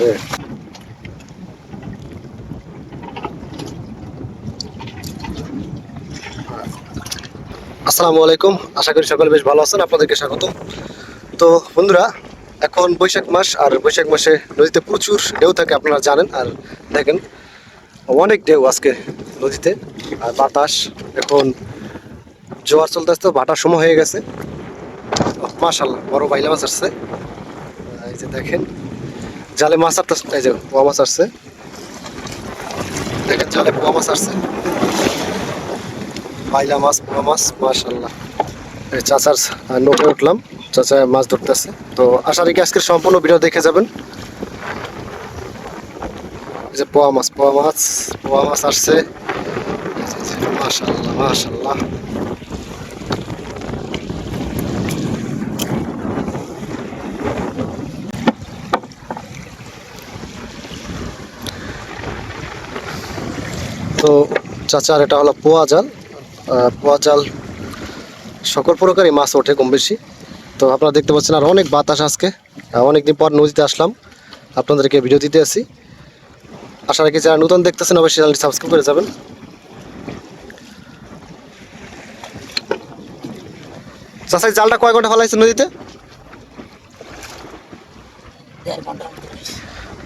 রে আসসালামু আলাইকুম। আশা করি সকলে বেশ ভালো আছেন। আপনাদেরকে স্বাগত। তো বন্ধুরা, এখন বৈশাখ মাস, আর বৈশাখ মাসে নদীতে প্রচুর ঢেউ থাকে, আপনারা জানেন। আর দেখেন, অনেক ঢেউ আজকে নদীতে। আর বাতাস, এখন জোয়ার চলতে আসতে ভাটার সময় হয়ে গেছে। মাশাল্লাহ বড় বাইলা মাছ আসছে এই যে দেখেন জালে মাছ আসতে এই যে পোয়া মাছ আসছে। দেখেন জালে পোয়া মাছ আসছে। পাইলা মাছ, পোয়া মাছ মাশাল্লাহ চাচার নৌকে উঠলাম, চাচা মাছ ধরতেছে। তো আশা রেখে আজকের সম্পূর্ণ ভিডিও দেখে যাবেন। এই যে পোয়া মাছ পোয়া মাছ পোয়া মাছ আসছে। মাশাল্লাহ মাশাল্লাহ তো চাচার এটা হলো পোয়া জাল। পোয়া জাল সকল প্রকারই মাছ ওঠে কম বেশি। তো আপনারা দেখতে পাচ্ছেন আর অনেক বাতাস আজকে। অনেকদিন পর নদীতে আসলাম। আপনাদেরকে ভিডিও দিতে আসি। আশা রাখি যারা নতুন দেখতেছেন অবশ্যই চ্যানেলটি সাবস্ক্রাইব করে যাবেন। চাষা এই জালটা কয় ঘণ্টা ফেলাইছে নদীতে?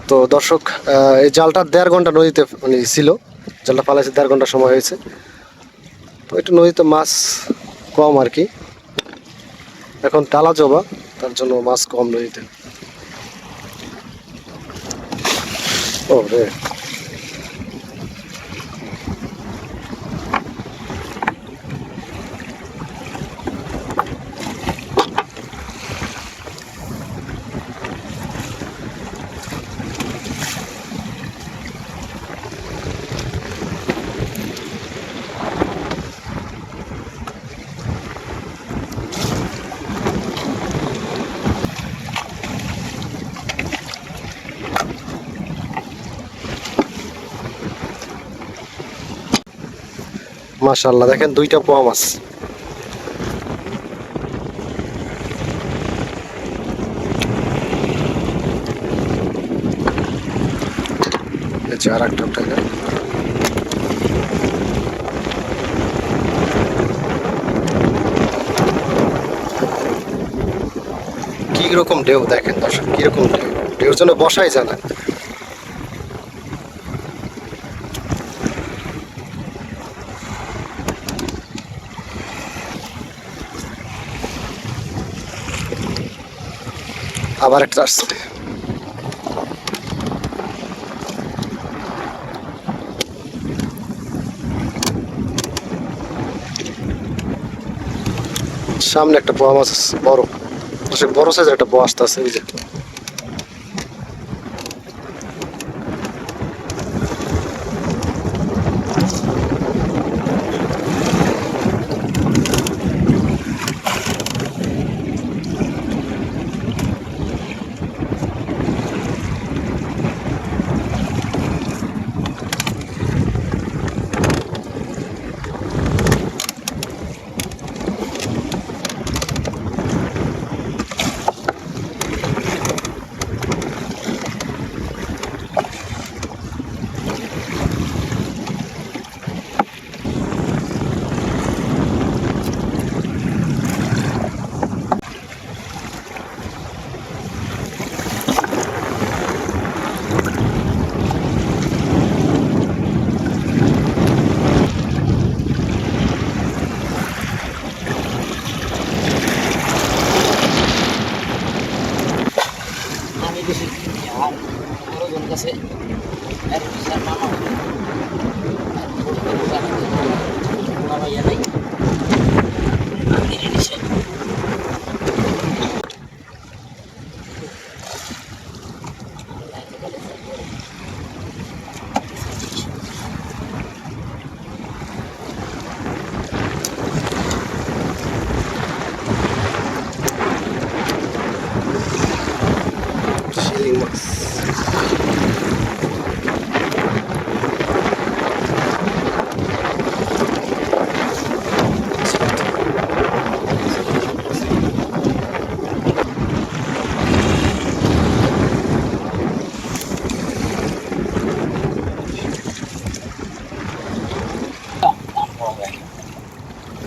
তো দর্শক এই জালটা দেড় ঘণ্টা নদীতে মানে ছিল। জালটা পালাইছে দেড় ঘণ্টা সময় হয়েছে। তো একটু নদীতে মাছ কম আর কি। এখন টালা জবা, তার জন্য মাছ কম নদীতে। ও রে। মাশাল্লাহ দেখেন দুইটা পোয়া মাছ। আর একটা টাকা কি রকম ঢেউ দেখেন দর্শক কীরকম ঢেউ। ঢেউর জন্য বসাই যায় আবার একটা আসছে। সামনে একটা পোয়া মাছ বড়। বড় সাইজের একটা পোয়া আসতে আছে এই যে।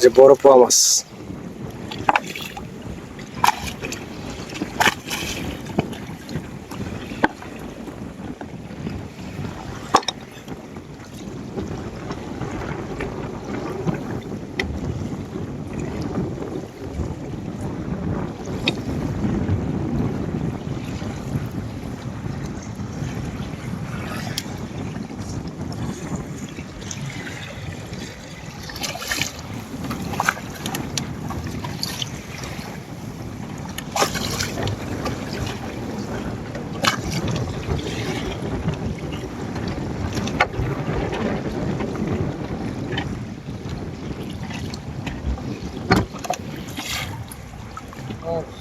যে বড় পোয়া মাছ। Oh.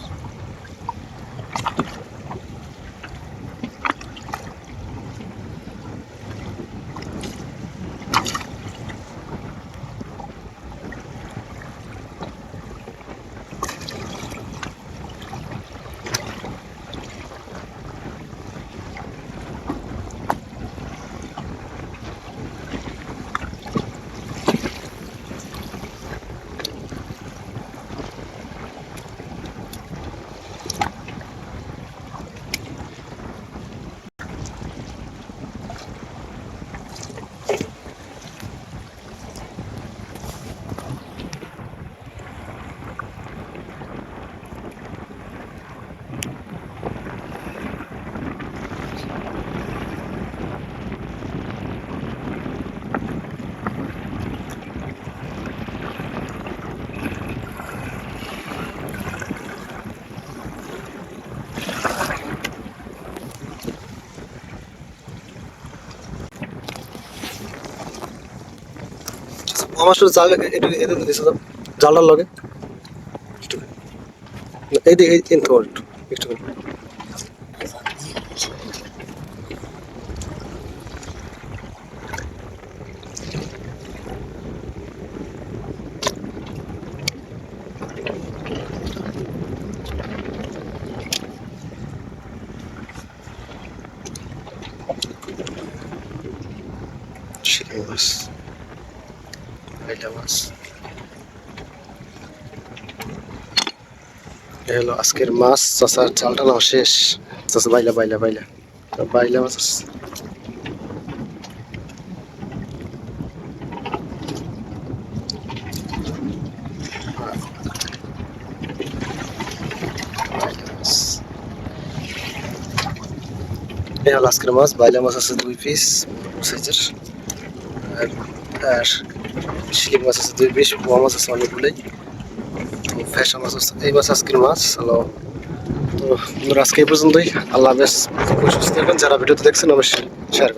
পোয়া মাছের জাল এটা এটা জালটার লগে এই দিকে একটু একটু শিঙি মাছ বাইলা মাছ। এ হলো আজকের মাছ চাষার চালটা শেষ। চাষা বাইলা বাইলা বাইলা। বাইলা মাছ আজকের মাছ, বাইলা মাছ আছে দুই পিস আর শিলিং মাছ আছে, দুই বেশি পোয়া মাছ আছে অনেকগুলোই তো ফ্যাশন মাছ আছে, এই মাছ আজকের মাছ হলো তো বন্ধুরা, আজকে এই পর্যন্তই। আল্লাহ হাফেজ। সুস্থ থাকবেন, যারা ভিডিওতে দেখছেন, অবশ্যই শেয়ার